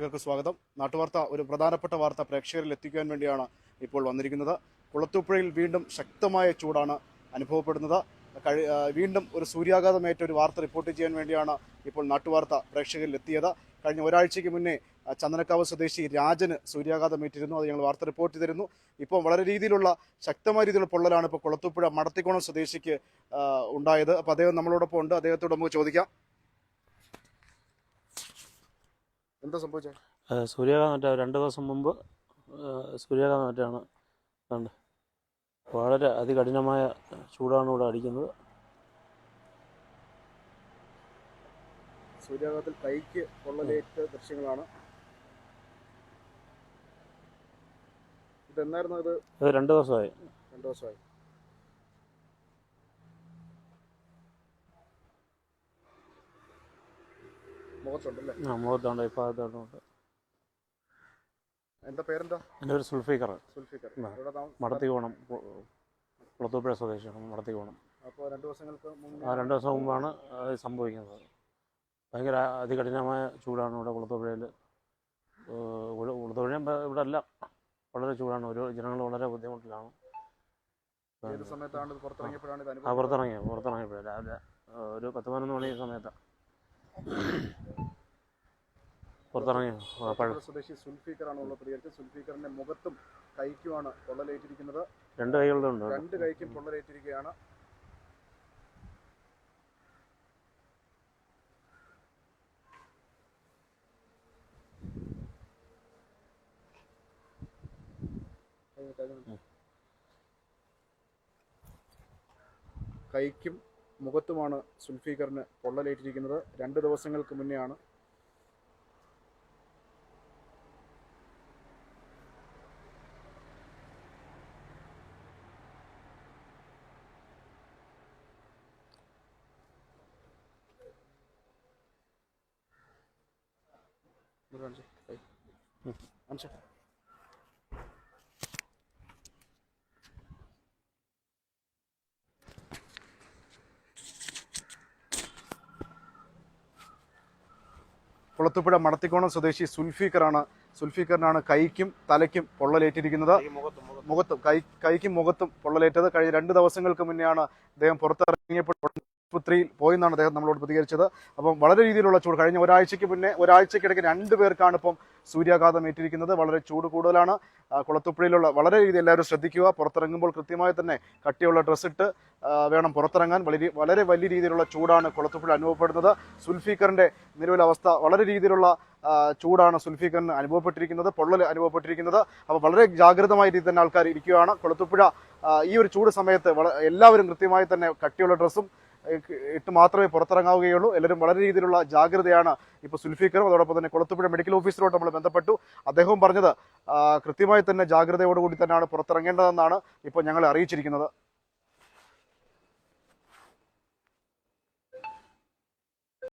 പ്രേക്ഷകർക്ക് സ്വാഗതം. നാട്ടുവാർത്ത ഒരു പ്രധാനപ്പെട്ട വാർത്ത പ്രേക്ഷകരിൽ എത്തിക്കാൻ വേണ്ടിയാണ് ഇപ്പോൾ വന്നിരിക്കുന്നത്. കുളത്തൂപ്പുഴയിൽ വീണ്ടും ശക്തമായ ചൂടാണ് അനുഭവപ്പെടുന്നത്. കഴി വീണ്ടും ഒരു സൂര്യാഘാതമേറ്റ ഒരു വാർത്ത റിപ്പോർട്ട് ചെയ്യാൻ വേണ്ടിയാണ് ഇപ്പോൾ നാട്ടുവാർത്ത പ്രേക്ഷകരിൽ എത്തിയത്. കഴിഞ്ഞ ഒരാഴ്ചയ്ക്ക് മുന്നേ ചന്ദനക്കാവ് സ്വദേശി രാജന് സൂര്യാഘാതമേറ്റിരുന്നു. അത് ഞങ്ങൾ വാർത്ത റിപ്പോർട്ട് ചെയ്തിരുന്നു. ഇപ്പോൾ വളരെ രീതിയിലുള്ള ശക്തമായ രീതിയിലുള്ള പൊള്ളലാണ് ഇപ്പോൾ കുളത്തൂപ്പുഴ മടത്തിക്കോണം സ്വദേശിക്ക് ഉണ്ടായത്. അപ്പോൾ അദ്ദേഹം നമ്മളോടൊപ്പം ഉണ്ട്. അദ്ദേഹത്തോട് നമുക്ക് ചോദിക്കാം. എന്താ സംഭവിച്ചത് മറ്റേ രണ്ട് ദിവസം മുമ്പ് മറ്റാണ് കണ്ട്. വളരെ അതികഠിനമായ ചൂടാണ് ഇവിടെ അടിക്കുന്നത്. സൂര്യാഘാതത്തിൽ കൈക്ക് പൊള്ളലേറ്റ ദൃശ്യങ്ങളാണ്. ഇതെന്നായിരുന്നു ഇത്? ഇത് രണ്ട് ദിവസമായി. രണ്ട് ദിവസമായി. മുഖത്തുണ്ടല്ലേ? ആ മുഖത്തുണ്ട്. ഈ ഭാഗത്തോട്ടുണ്ട് എന്താ പേരെന്താ? എന്റെ ഒരു സുൽഫീക്കർ സുൽഫിക്കർ. ഇവിടെ താമ- മടത്തിക്കോണം. കുളത്തൂപ്പുഴ സ്വദേശിയാണ് മടത്തിക്കോണം. അപ്പോൾ രണ്ട് ദിവസങ്ങൾക്ക് മുന്നേ ആ രണ്ട് ദിവസം മുമ്പാണ് അത് സംഭവിക്കുന്നത്. ഭയങ്കര അതികഠിനമായ ചൂടാണ് ഇവിടെ കുളത്തൂപ്പുഴയിൽ കുളത്തൂപ്പുഴ ഇവിടെ അല്ല. വളരെ ചൂടാണ്. ഒരു ജനങ്ങൾ വളരെ ബുദ്ധിമുട്ടിലാണ്. ഏത് സമയത്താണ് ഇത് പുറത്തിറങ്ങിയപ്പോഴാണ് ഇത് ആ അനുഭവം പുറത്തിറങ്ങിയ പുറത്തിറങ്ങിയപ്പോഴേ രാവിലെ ആ, ഒരു പത്ത് പതിനൊന്ന് മണി സമയത്താണ് പുറത്തിറങ്ങി സ്വദേശി സുൽഫിക്കറാണ് ഉള്ള പ്രതികരിച്ചത് സുൽഫിക്കറിന്റെ മുഖത്തും കൈക്കുമാണ് പൊള്ളലേറ്റിരിക്കുന്നത്. രണ്ട് കൈകളുടെ രണ്ട് കൈക്കും പൊള്ളലേറ്റിരിക്കുകയാണ്. കൈക്കും മുഖത്തുമാണ് സുൽഫീഖറിന് പൊള്ളലേറ്റിരിക്കുന്നത്. രണ്ട് ദിവസങ്ങൾക്ക് മുന്നെയാണ്. ഇത് കുളത്തുപുഴ മടത്തിക്കോണം സ്വദേശി സുൽഫീഖറാണ്. സുൽഫീഖറിനാണ് കൈക്കും തലയ്ക്കും പൊള്ളലേറ്റിരിക്കുന്നത്. മുഖത്തും കൈ കൈക്കും മുഖത്തും പൊള്ളലേറ്റത്. കഴിഞ്ഞ രണ്ട് ദിവസങ്ങൾക്ക് മുന്നെയാണ് അദ്ദേഹം പുറത്തിറങ്ങിയപ്പോൾ ആശുപത്രിയിൽ പോയെന്നാണ് അദ്ദേഹം നമ്മളോട് പ്രതികരിച്ചത്. അപ്പം വളരെ രീതിയിലുള്ള ചൂട്. കഴിഞ്ഞ ഒരാഴ്ചയ്ക്ക് മുന്നേ ഒരാഴ്ചക്കിടയ്ക്ക് രണ്ട് പേർക്കാണ് ഇപ്പം സൂര്യാഘാതം ഏറ്റിരിക്കുന്നത് വളരെ ചൂട് കൂടുതലാണ്. കുളത്തുപ്പുഴയിലുള്ള വളരെ രീതിയിൽ എല്ലാവരും ശ്രദ്ധിക്കുക. പുറത്തിറങ്ങുമ്പോൾ കൃത്യമായി തന്നെ കട്ടിയുള്ള ഡ്രസ്സ് ഇട്ട് വേണം പുറത്തിറങ്ങാൻ. വളരെ വളരെ വലിയ രീതിയിലുള്ള ചൂടാണ് കുളത്തുപ്പുഴ അനുഭവപ്പെടുന്നത്. സുൽഫീക്കറിന്റെ നിലവിലെ അവസ്ഥ വളരെ രീതിയിലുള്ള ചൂടാണ് സുൽഫീഖറിന് അനുഭവപ്പെട്ടിരിക്കുന്നത് പൊള്ളൽ അനുഭവപ്പെട്ടിരിക്കുന്നത്. അപ്പോൾ വളരെ ജാഗ്രതമായ രീതിയിൽ തന്നെ ആൾക്കാർ ഇരിക്കുകയാണ്. കുളത്തുപ്പുഴ ഈ ഒരു ചൂട് സമയത്ത് എല്ലാവരും കൃത്യമായി തന്നെ കട്ടിയുള്ള ഡ്രസ്സും ഇട്ട് മാത്രമേ പുറത്തിറങ്ങാവുകയുള്ളൂ. എല്ലാവരും വളരെ രീതിയിലുള്ള ജാഗ്രതയാണ് ഇപ്പോൾ സുൽഫീക്കറും അതോടൊപ്പം തന്നെ കുളത്തുപുഴ മെഡിക്കൽ ഓഫീസറോട് നമ്മൾ ബന്ധപ്പെട്ടു. അദ്ദേഹവും പറഞ്ഞത് കൃത്യമായി തന്നെ ജാഗ്രതയോടുകൂടി തന്നെയാണ് പുറത്തിറങ്ങേണ്ടതെന്നാണ് ഇപ്പോൾ ഞങ്ങളെ അറിയിച്ചിരിക്കുന്നത്.